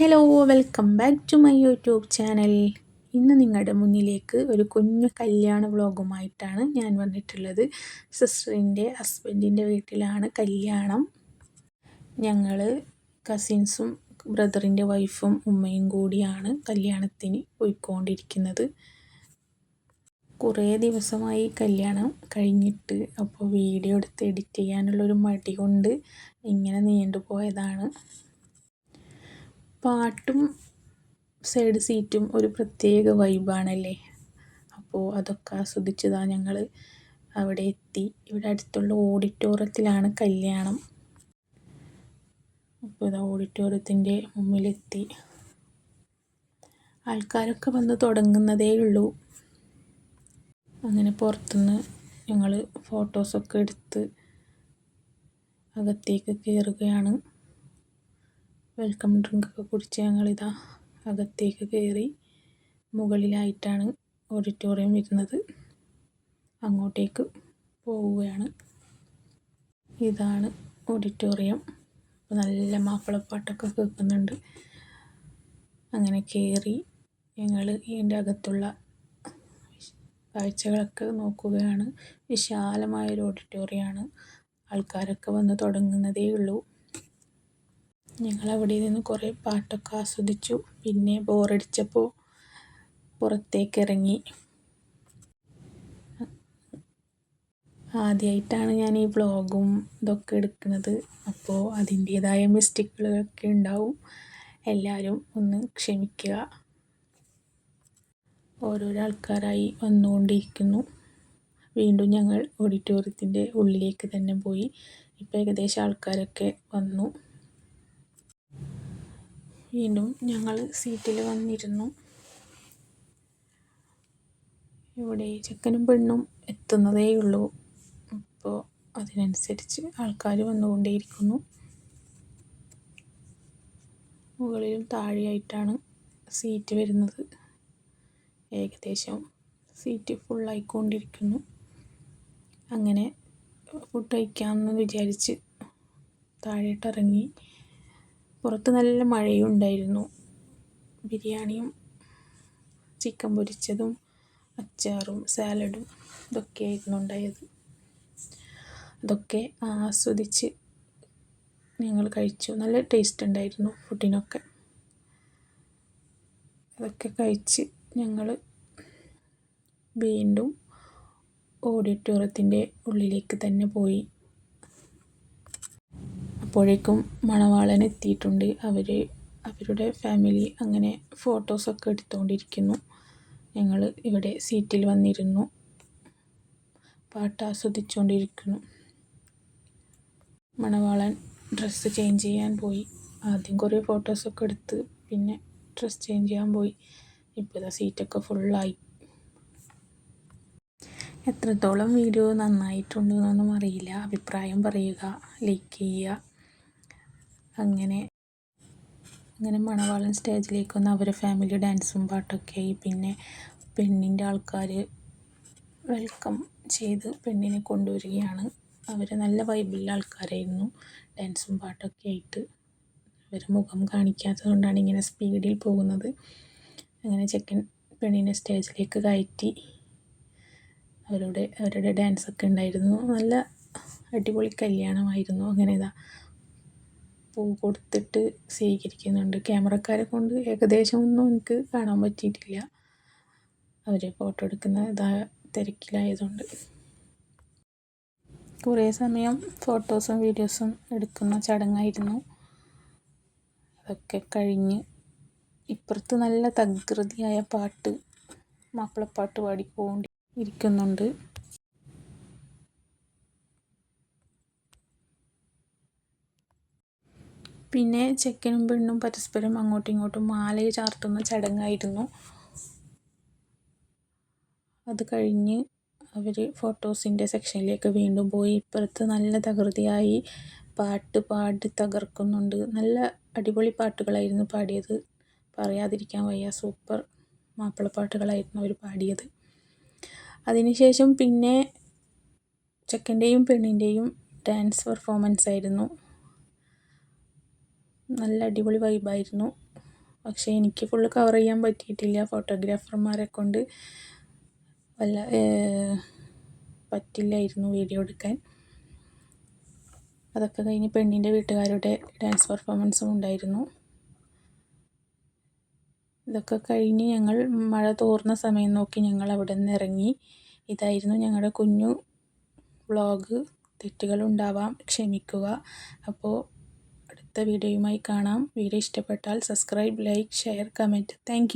Hello welcome back to my YouTube channel ഇന്ന് നിങ്ങളുടെ മുന്നിലേക്ക് ഒരു കുഞ്ഞു കല്യാണ വ്ളോഗുമായിട്ടാണ് ഞാൻ വന്നിട്ടുള്ളത്. സിസ്റ്ററിന്റെ ഹസ്ബൻഡിന്റെ വീട്ടിലാണ് കല്യാണം. ഞങ്ങൾ കസിൻസും ബ്രദറിന്റെ വൈഫും ഉമ്മയും കൂടിയാണ് കല്യാണത്തിന് പോയിക്കൊണ്ടിരിക്കുന്നത്. കുറേ ദിവസമായി കല്യാണം കഴിഞ്ഞിട്ട് അപ്പോൾ വീഡിയോ എടുത്ത് എഡിറ്റ് ചെയ്യാനുള്ളൊരു മടി കൊണ്ട് ഇങ്ങനെ നീണ്ടുപോയതാണ്. പാട്ടും സൈഡ് സീറ്റും ഒരു പ്രത്യേക വൈബാണല്ലേ? അപ്പോൾ അതൊക്കെ ആസ്വദിച്ചതാണ് ഞങ്ങൾ അവിടെ എത്തി. ഇവിടെ അടുത്തുള്ള ഓഡിറ്റോറിയത്തിലാണ് കല്യാണം. അപ്പോൾ ഇതാ ഓഡിറ്റോറിയത്തിന്റെ മുമ്പിലെത്തി. ആൾക്കാരൊക്കെ വന്ന് തുടങ്ങുന്നതേ ഉള്ളൂ. അങ്ങനെ പുറത്തുനിന്ന് ഞങ്ങൾ ഫോട്ടോസൊക്കെ എടുത്ത് അകത്തേക്ക് കയറുകയാണ്. വെൽക്കം ഡ്രിങ്കൊക്കെ കുടിച്ച് ഞങ്ങളിതാ അകത്തേക്ക് കയറി മുകളിലായിട്ടാണ് ഓഡിറ്റോറിയം വരുന്നത്. അങ്ങോട്ടേക്ക് പോവുകയാണ്. ഇതാണ് ഓഡിറ്റോറിയം. നല്ല മാപ്പിളപ്പാട്ടൊക്കെ കേൾക്കുന്നുണ്ട്. അങ്ങനെ കയറി ഞങ്ങൾ ഇതിന്റെ അകത്തുള്ള കാഴ്ചകളൊക്കെ നോക്കുകയാണ്. വിശാലമായൊരു ഓഡിറ്റോറിയമാണ് ആൾക്കാരൊക്കെ വന്ന് തുടങ്ങുന്നതേ ഉള്ളൂ ഞങ്ങൾ അവിടെ നിന്ന് കുറേ പാട്ടൊക്കെ ആസ്വദിച്ചു. പിന്നെ ബോറടിച്ചപ്പോൾ പുറത്തേക്ക് ഇറങ്ങി ആദ്യമായിട്ടാണ് ഞാൻ ഈ വ്ളോഗും ഇതൊക്കെ എടുക്കുന്നത്. അപ്പോൾ അതിന്റേതായ മിസ്റ്റേക്കുകളൊക്കെ ഉണ്ടാവും. എല്ലാവരും ഒന്ന് ക്ഷമിക്കുക. ഓരോരോ ആൾക്കാരായി വന്നുകൊണ്ടിരിക്കുന്നു. വീണ്ടും ഞങ്ങൾ ഓഡിറ്റോറിയത്തിന്റെ ഉള്ളിലേക്ക് തന്നെ പോയി. ഇപ്പോൾ ഏകദേശം ആൾക്കാരൊക്കെ വന്നു. വീണ്ടും ഞങ്ങൾ സീറ്റിൽ വന്നിരുന്നു. ഇവിടെ ചെക്കനും പെണ്ണും എത്തുന്നതേ ഉള്ളൂ അപ്പോൾ അതിനനുസരിച്ച് ആൾക്കാർ വന്നുകൊണ്ടേയിരിക്കുന്നു. മുകളിലും താഴെയായിട്ടാണ് സീറ്റ് വരുന്നത്. ഏകദേശം സീറ്റ് ഫുള്ളായിക്കൊണ്ടിരിക്കുന്നു അങ്ങനെ ഫുഡ് കഴിക്കാമെന്ന് വിചാരിച്ച് താഴേട്ടിറങ്ങി. പുറത്ത് നല്ല മഴയും ഉണ്ടായിരുന്നു. ബിരിയാണിയും ചിക്കൻ പൊരിച്ചതും അച്ചാറും സാലഡും ഇതൊക്കെയായിരുന്നു ഉണ്ടായത്. അതൊക്കെ ആസ്വദിച്ച് ഞങ്ങൾ കഴിച്ചു. നല്ല ടേസ്റ്റ് ഉണ്ടായിരുന്നു ഫുഡിനൊക്കെ അതൊക്കെ കഴിച്ച് ഞങ്ങൾ വീണ്ടും ഓഡിറ്റോറിയത്തിന്റെ ഉള്ളിലേക്ക് തന്നെ പോയി. അപ്പോഴേക്കും മണവാളൻ എത്തിയിട്ടുണ്ട്. അവർ അവരുടെ ഫാമിലി അങ്ങനെ ഫോട്ടോസൊക്കെ എടുത്തുകൊണ്ടിരിക്കുന്നു ഞങ്ങൾ ഇവിടെ സീറ്റിൽ വന്നിരുന്നു. പാട്ട് ആസ്വദിച്ചുകൊണ്ടിരിക്കുന്നു മണവാളൻ ഡ്രസ്സ് ചേഞ്ച് ചെയ്യാൻ പോയി. ആദ്യം കുറേ ഫോട്ടോസൊക്കെ എടുത്ത് പിന്നെ ഡ്രസ്സ് ചേഞ്ച് ചെയ്യാൻ പോയി. ഇപ്പോൾ സീറ്റൊക്കെ ഫുള്ളായി എത്രത്തോളം വീഡിയോ നന്നായിട്ടുണ്ടെന്നൊന്നും അറിയില്ല. അഭിപ്രായം പറയുക ലൈക്ക് ചെയ്യുക. അങ്ങനെ അങ്ങനെ മണവാളൻ സ്റ്റേജിലേക്ക് വന്ന് അവരെ ഫാമിലി ഡാൻസും പാട്ടൊക്കെ ആയി പിന്നെ പെണ്ണിന്റെ ആൾക്കാർ വെൽക്കം ചെയ്ത് പെണ്ണിനെ കൊണ്ടുവരികയാണ്. അവർ നല്ല വൈബിലുള്ള ആൾക്കാരായിരുന്നു. ഡാൻസും പാട്ടൊക്കെ ആയിട്ട് അവർ മുഖം കാണിക്കാത്തത് കൊണ്ടാണ് ഇങ്ങനെ സ്പീഡിൽ പോകുന്നത്. അങ്ങനെ ചെക്കൻ പെണ്ണിനെ സ്റ്റേജിലേക്ക് കയറ്റി. അവരുടെ അവരുടെ ഡാൻസൊക്കെ ഉണ്ടായിരുന്നു. നല്ല അടിപൊളി കല്യാണമായിരുന്നു. അങ്ങനെ ഇതാ കൊടുത്തിട്ട് സ്വീകരിക്കുന്നുണ്ട്. ക്യാമറക്കാരെ കൊണ്ട് ഏകദേശം ഒന്നും എനിക്ക് കാണാൻ പറ്റിയിട്ടില്ല. അവർ ഫോട്ടോ എടുക്കുന്ന ഇതാ തിരക്കിലായതുകൊണ്ട്. കുറേ സമയം ഫോട്ടോസും വീഡിയോസും എടുക്കുന്ന ചടങ്ങായിരുന്നു. അതൊക്കെ കഴിഞ്ഞ് ഇപ്പുറത്ത് നല്ല തകൃതിയായ പാട്ട് മാപ്പിളപ്പാട്ട് പാടിക്കൊണ്ടി പിന്നെ ചെക്കനും പെണ്ണും പരസ്പരം അങ്ങോട്ടും ഇങ്ങോട്ടും മാല ചാർത്തുന്ന ചടങ്ങായിരുന്നു. അത് കഴിഞ്ഞ് അവർ ഫോട്ടോസിന്റെ സെക്ഷനിലേക്ക് വീണ്ടും പോയി. ഇപ്പുറത്ത് നല്ല തകൃതിയായി പാട്ട് പാടി തകർക്കുന്നുണ്ട്. നല്ല അടിപൊളി പാട്ടുകളായിരുന്നു പാടിയത്. പറയാതിരിക്കാൻ വയ്യ സൂപ്പർ മാപ്പിളപ്പാട്ടുകളായിരുന്നു അവർ പാടിയത്. അതിനുശേഷം പിന്നെ ചെക്കന്റെയും പെണ്ണിന്റെയും ഡാൻസ് പെർഫോമൻസ് ആയിരുന്നു നല്ല അടിപൊളി വൈബായിരുന്നു പക്ഷേ എനിക്ക് ഫുള്ള് കവർ ചെയ്യാൻ പറ്റിയിട്ടില്ല. ഫോട്ടോഗ്രാഫർമാരെ കൊണ്ട് വല്ല പറ്റില്ലായിരുന്നു വീഡിയോ എടുക്കാൻ. അതൊക്കെ കഴിഞ്ഞ് പെണ്ണിന്റെ വീട്ടുകാരുടെ ഡാൻസ് പെർഫോമൻസും ഉണ്ടായിരുന്നു. ഇതൊക്കെ കഴിഞ്ഞ് ഞങ്ങൾ മഴ തോർന്ന സമയം നോക്കി ഞങ്ങൾ അവിടെ നിന്ന് ഇറങ്ങി. ഇതായിരുന്നു ഞങ്ങളുടെ കുഞ്ഞു വ്ളോഗ് തെറ്റുകളുണ്ടാവാം ക്ഷമിക്കുക. അപ്പോൾ അടുത്ത വീഡിയോയുമായി കാണാം. വീഡിയോ ഇഷ്ടപ്പെട്ടാൽ subscribe like share comment. Thank